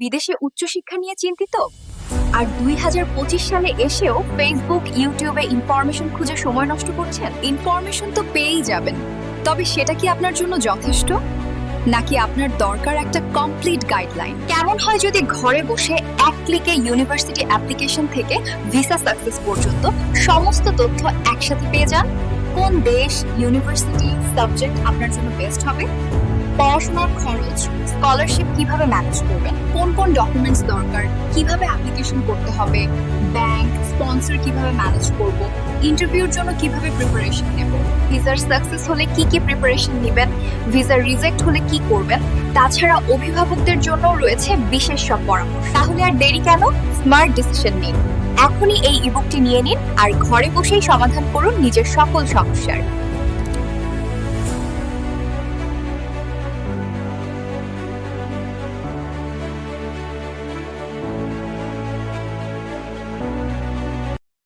বিদেশে উচ্চশিক্ষা নিয়ে চিন্তিত? আর দুই হাজার পঁচিশ সালে এসেও ফেসবুক ইউটিউবে ইনফরমেশন খুঁজে সময় নষ্ট করছেন? ইনফরমেশন তো পেয়েই যাবেন। তবে সেটা কি আপনার জন্য যথেষ্ট? নাকি আপনার দরকার একটা কমপ্লিট গাইডলাইন কেমন হয় যদি ঘরে বসে এক ক্লিকে ইউনিভার্সিটি অ্যাপ্লিকেশন থেকে ভিসা সাকসেস পর্যন্ত সমস্ত তথ্য একসাথে পেয়ে যান? কোন দেশ ইউনিভার্সিটি সাবজেক্ট আপনার জন্য বেস্ট হবে? পড়াশোনার খরচ স্কলারশিপ কীভাবে ম্যানেজ করবেন কোন কোন ডকুমেন্টস দরকার, কীভাবে অ্যাপ্লিকেশন করতে হবে ব্যাংক স্পন্সর কীভাবে ম্যানেজ করব ইন্টারভিউর জন্য কীভাবে প্রিপারেশন নেব ভিসার সাকসেস হলে কি কি প্রিপারেশন নেবেন ভিসার রিজেক্ট হলে কি করবেন, তাছাড়া অভিভাবকদের জন্য রয়েছে বিশেষ সব পরামর্শ। তাহলে আর দেরি কেন? স্মার্ট ডিসিশন নিন। এখনই এই ইবুকটি নিয়ে নিন আর ঘরে বসেই সমাধান করুন নিজের সকল সমস্যার।